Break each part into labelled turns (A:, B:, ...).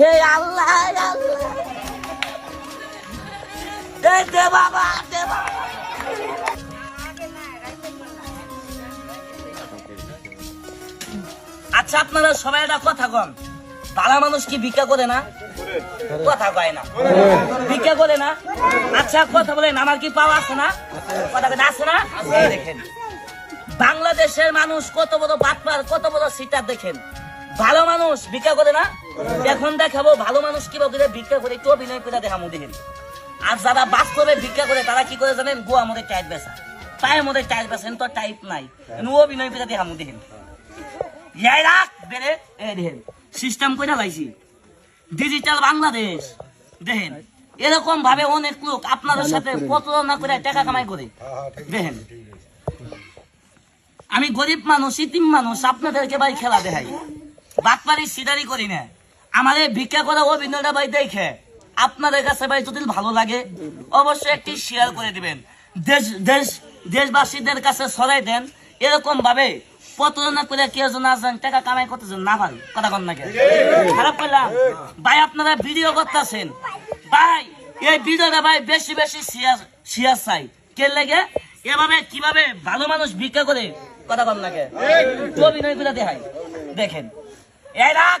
A: হে আল্লাহ দে বাবা দে আচ্ছা আপনারা সবাই একটা কথা কন। ভালো মানুষ কি ভিক্ষা করে না? কথা কয় না। ভিক্ষা করে না? আচ্ছা কথা বলেন, আমার কি পাওয়া আছে না? কথা আছে না? দেখেন। বাংলাদেশের মানুষ কত বড় বাটপার, কত বড় সিটার দেখেন। ভালো মানুষ ভিক্ষা করে না? এখন দেখাবো ভালো মানুষ কীভাবে করে ভিক্ষা করে একটু অভিনয় করে দেখাবো দেখেন। আর যারা বাস্তবে ভিক্ষা করে তারা কি করে জানেন? গোয়া মধ্যে টাইট বেচা। পায়ের মধ্যে টাইট বেচেন তো টাইট নাই। কিন্তু অভিনয় করে দেখাবো দেখেন। ইয়াই রাখ বেড়ে এ দেখেন সিস্টেম করে লাইছি। ডিজিটাল বাংলাদেশ দেখেন। এরকম ভাবে অনেক লোক আপনাদের সাথে প্রতারণা করে টাকা কামাই করে। দেখেন। আমি গরিব মানুষ ইতিম মানুষ আপনাদেরকে ভাই খেলা দেখাই। বাটপারি সিদারি করি না। আমাদের ভিক্ষা করা অভিনয়টা ভাই দেখে। আপনাদের কাছে ভাই যদি ভালো লাগে, অবশ্যই একটি শেয়ার করে দিবেন। দেশ দেশ, দেশবাসীদের কাছে ছড়াই দেন। এরকম ভাবে প্রতারণা করে কেউ যেন আসেন টাকা কামাই করতেছেন, না ভাই, কথা কন নাকি খারাপ করলাম। ভাই, আপনারা ভিডিও করতেছেন। ভাই, এই ভিডিওটা ভাই বেশি বেশি শেয়ার শেয়ার চাই। কে লাগে? এভাবে, কীভাবে ভালো মানুষ ভিক্ষা করে, কথা কন নাকি অভিনয় করে দেখাই। দেখেন। এই রাখ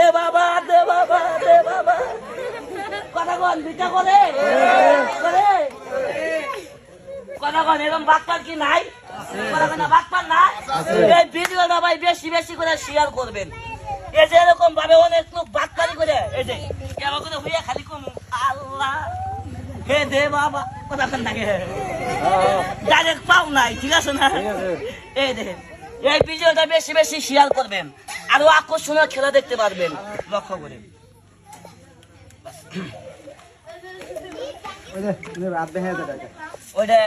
A: দে বাবা দে বাবা দে বাবা। কথা কোন ভিক্ষা করে করে কথা কোন এরকম বাটপার কি নাই? কথা কোন বাটপার নাই? এই ভিডিওটা ভাই বেশি বেশি করে শেয়ার করবেন। এই যে এরকম ভাবে অনেক লোক বাটপারি করে এই যে কেমন করে হইয়া খালি কম আল্লাহ। হে দে বাবা কথা কোন থাকে ডাইরেক্ট পাও নাই ঠিক আছে না? এই দেখেন এই ভিডিওটা বেশি বেশি শেয়ার করবেন। আরও আকর্ষণীয় খেলা দেখতে পারবেন। লক্ষ্য করে। ওইটা